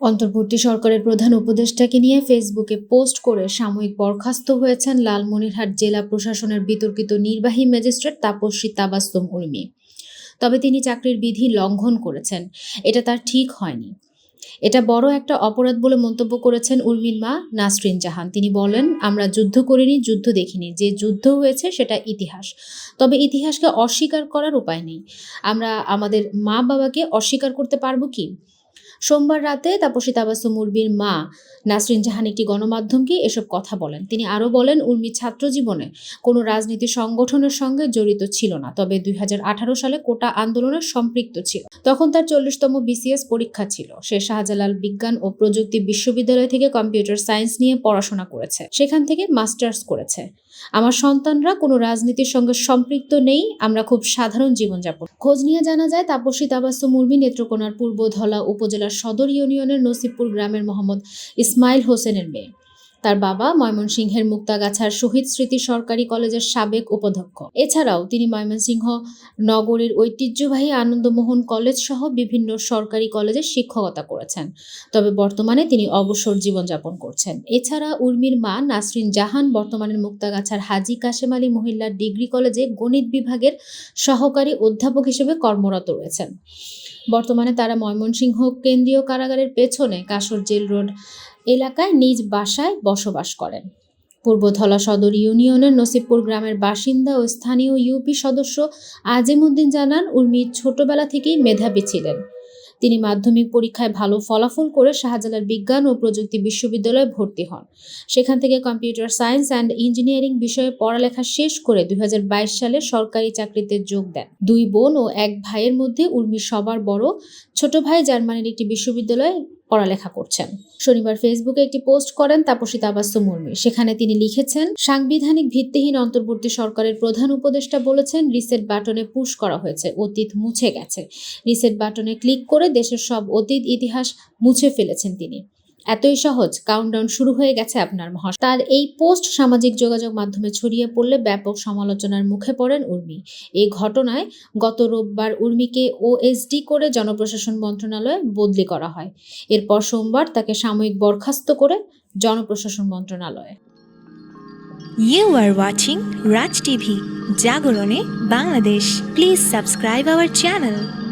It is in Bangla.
অন্তর্বর্তী সরকারের প্রধান উপদেষ্টাকে নিয়ে ফেসবুকে পোস্ট করে সাময়িক বরখাস্ত হয়েছেন লালমনিরহাট জেলা প্রশাসনের বিতর্কিত নির্বাহী ম্যাজিস্ট্রেট তাপস্বী তাবাস্তম উর্মি। তবে তিনি চাকরির বিধি লঙ্ঘন করেছেন। এটা তার ঠিক হয়নি। এটা বড় একটা অপরাধ বলে মন্তব্য করেছেন উর্মির মা নাসরিন জাহান। তিনি বলেন, আমরা যুদ্ধ করিনি, যুদ্ধ দেখিনি। যে যুদ্ধ হয়েছে সেটা ইতিহাস। তবে ইতিহাসকে অস্বীকার করার উপায় নেই। আমরা আমাদের মা বাবাকে অস্বীকার করতে পারব কি? সোমবার রাতে তাপসী তাবাসুম উর্মির মা নাসরিন জাহান একটি গণমাধ্যমকে এসব কথা বলেন। তিনি আরও বলেন, উর্মি ছাত্র জীবনে কোনো রাজনীতি সংগঠনের সঙ্গে জড়িত ছিল না, তবে দুই সালে কোটা আন্দোলনে সম্পৃক্ত ছিল। তখন তার চল্লিশতম বিসিএস পরীক্ষা ছিল। সে শাহজালাল বিজ্ঞান ও প্রযুক্তি বিশ্ববিদ্যালয় থেকে কম্পিউটার সায়েন্স নিয়ে পড়াশোনা করেছে। সেখান থেকে মাস্টার্স করেছে। আমার সন্তানরা কোনো রাজনীতির সঙ্গে সম্পৃক্ত নেই, আমরা খুব সাধারণ জীবনযাপন। খোঁজ নিয়ে জানা যায়, তাপসী তাবাসুম উর্মি নেত্রকোনার পূর্ব ধলা উপজেলার সদর ইউনিয়নের নসিবপুর গ্রামের মোহাম্মদ ইসমাইল হোসেনের মেয়ে। তার বাবা ময়মনসিংহের মুক্তাগাছার শহীদ স্মৃতি সরকারি কলেজের সাবেক উপাধ্যক্ষ। এছাড়াও তিনি ময়মনসিংহ নগরীর ঐতিহ্যবাহী আনন্দমোহন কলেজ সহ বিভিন্ন সরকারি কলেজে শিক্ষকতা করেছেন। তবে বর্তমানে তিনি অবসর জীবনযাপন করছেন। এছাড়া উর্মির মা নাসরিন জাহান বর্তমানে মুক্তাগাছার হাজি কাশেম আলী মহিলার ডিগ্রি কলেজে গণিত বিভাগের সহকারী অধ্যাপক হিসেবে কর্মরত রয়েছেন। বর্তমানে তারা ময়মনসিংহ কেন্দ্রীয় কারাগারের পেছনে কাশর জেল রোড এলাকায় নিজ বাসায় বসবাস করেন। পূর্ব পূর্বধলা সদর ইউনিয়নের নসিবপুর গ্রামের বাসিন্দা ও স্থানীয় ইউপি সদস্য আজিমউদ্দিন জানান, উর্মি ছোটবেলা থেকেই মেধাবী ছিলেন। তিনি মাধ্যমিক পরীক্ষায় ভালো ফলাফল করে শাহজালাল বিজ্ঞান ও প্রযুক্তি বিশ্ববিদ্যালয়ে ভর্তি হন। সেখান থেকে কম্পিউটার সায়েন্স অ্যান্ড ইঞ্জিনিয়ারিং বিষয়ে পড়ালেখা শেষ করে দুই হাজার বাইশ সালে সরকারি চাকরিতে যোগ দেন। দুই বোন ও এক ভাইয়ের মধ্যে উর্মি সবার বড়। ছোট ভাই জার্মানির একটি বিশ্ববিদ্যালয়ে পড়ালেখা করছেন। শনিবার ফেসবুকে একটি পোস্ট করেন তাপসী তাবাস্তু মুর্মি। সেখানে তিনি লিখেছেন, সাংবিধানিক ভিত্তিহীন অন্তর্বর্তী সরকারের প্রধান উপদেষ্টা বলেছেন, রিসেট বাটনে পুশ করা হয়েছে, অতীত মুছে গেছে। রিসেট বাটনে ক্লিক করে দেশের সব অতীত ইতিহাস মুছে ফেলেছেন তিনি। এতই সহজ কাউন্টডাউন শুরু হয়ে গেছে আপনার মহা তার এই পোস্ট সামাজিক যোগাযোগ মাধ্যমে ছড়িয়ে পড়লে ব্যাপক সমালোচনার মুখে পড়েন উর্মি এই ঘটনায় গত রোববার উর্মিকে ওএসডি করে জনপ্রশাসন মন্ত্রণালয়ে বদলি করা হয় এরপর সোমবার তাকে সাময়িক বরখাস্ত করে জনপ্রশাসন মন্ত্রণালয়ে You are watching Raj TV জাগরণে Bangladesh. Please subscribe our channel.